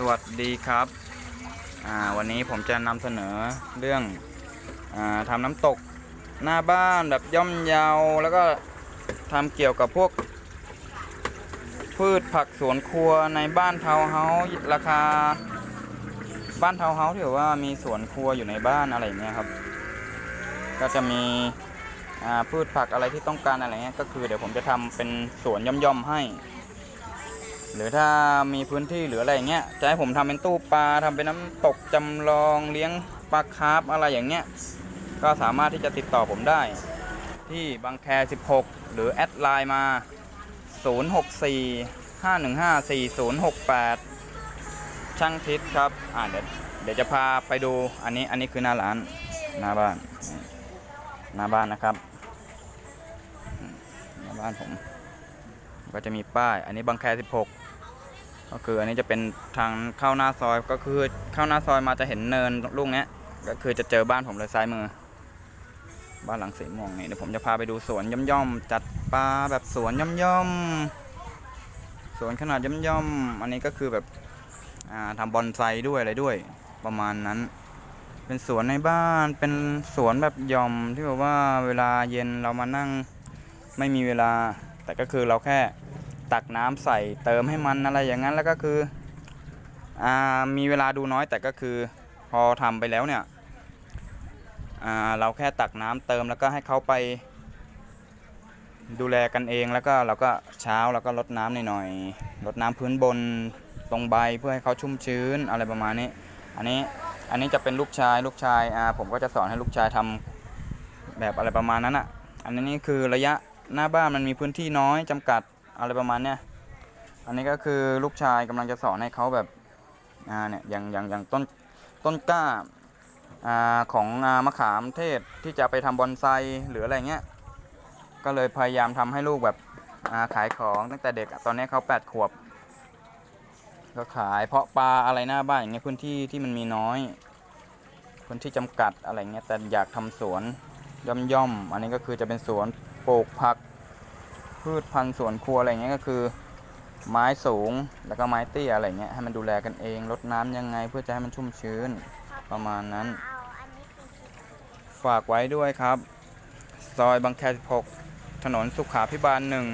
สวัสดีครับ วันนี้ผมจะนำเสนอเรื่องอทำน้ำตกหน้าบ้านแบบย่อมเยาว แล้วก็ทำเกี่ยวกับพวก พืชผักสวนครัวในบ้านเทาเฮาราคา บ้านเทาเฮาส์ที่ว่ามีสวนครัวอยู่ในบ้านอะไรเงี้ยครับ ก็จะมีพืชผักอะไรที่ต้องการอะไรเงี้ยก็คือเดี๋ยวผมจะทำเป็นสวนย่อมๆให้ หรือถ้ามีพื้นที่หรืออะไรอย่างเงี้ยจะให้ผมทำเป็นตู้ปลาทำเป็นน้ำตกจำลองเลี้ยงปลาคาร์ฟอะไรอย่างเงี้ยก็สามารถที่จะติดต่อผมได้ ที่บางแค 16 หรือแอดไลน์มา 064 515 4068 ช่างทิศครับอ่าเดี๋ยวเดี๋ยวจะพาไปดูอันนี้อันนี้คือหน้าร้านหน้าบ้านนี่หน้าบ้านนะครับหน้าบ้านผม ก็จะมีป้าย อันนี้บางแค16 ก็คืออันนี้จะเป็นทางเข้าหน้าซอยก็คือเข้าหน้าซอยมาจะเห็นเนินลูกเนี้ยก็คือจะเจอบ้านผมเลยซ้ายมือ บ้านหลังสีม่วงนี่เดี๋ยวผมจะพาไปดูสวนย่อมๆจัดปลาแบบสวนย่อมๆสวนขนาดย่อมๆอันนี้ก็คือแบบอ่าทำบอนไซด้วยอะไรด้วย ประมาณนั้น เป็นสวนในบ้านเป็นสวนแบบย่อมที่แบบว่าเวลาเย็นเรามานั่งไม่มีเวลา แต่ก็คือเราแค่ตักน้ำใส่เติมให้มันอะไรอย่างนั้นแล้วก็คืออ่ามีเวลาดูน้อยแต่ก็คือพอทำไปแล้วเนี่ยอ่าเราแค่ตักน้ำเติมแล้วก็ให้เขาไป ดูแลกันเองแล้วก็เราก็เช้าเราก็ลดน้ำหน่อยๆลดน้ำพื้นบนตรงใบเพื่อให้เขาชุ่มชื้นอะไรประมาณนี้ อันนี้อันนี้จะเป็นลูกชายลูกชายอ่าผมก็จะสอนให้ลูกชายทำแบบอะไรประมาณนั้นอะ อันนี้คือระยะ หน้าบ้านมันมีพื้นที่น้อยจำกัดอะไรประมาณเนี้ยอันนี้ก็คือลูกชายกำลังจะสอนให้เขาแบบอ่าเนี่ยอย่างอย่างอย่างต้นต้นกล้าอ่าของอ่ามะขามเทศที่จะไปทำบอนไซหรืออะไรเงี้ยก็เลยพยายามทำให้ลูกแบบอ่าขายของตั้งแต่เด็กตอนนี้เขาแปดขวบก็ขายเพาะปลาอะไรหน้าบ้านอย่างเงี้ยพื้นที่ที่มันมีน้อย พื้นที่จำกัดอะไรเงี้ยแต่อยากทำสวนย่อมย่อมๆอันนี้ก็คือจะเป็นสวนปลูกผัก พืชพันธุ์สวนครัวอะไรเงี้ยก็คือ ไม้สูงแล้วก็ไม้เตี้ยอะไรเงี้ยให้มันดูแลกันเองรดน้ำยังไงเพื่อจะให้มันชุ่มชื้นประมาณนั้น ฝากไว้ด้วยครับ ซอยบางแค16ถนนสุขาพิบาลหนึ่ง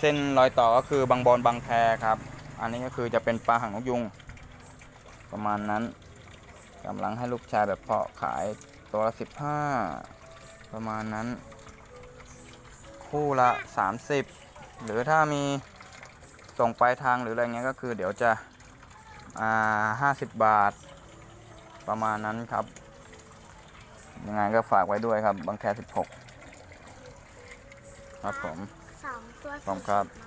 เส้นรอยต่อก็คือบางบอนบางแคครับ อันนี้ก็คือจะเป็นปลาหางนกยุง ประมาณนั้นกำลังให้ลูกชายแบบเพาะขายตัวละ15ประมาณนั้น คู่ละ 30 หรือถ้ามีส่งปลายทางหรืออะไรเงี้ยก็คือเดี๋ยวจะอ่า50 บาทประมาณนั้นครับ ยังไงก็ฝากไว้ด้วยครับ บางแค16 ครับผมสองตัวผมครับ40นะ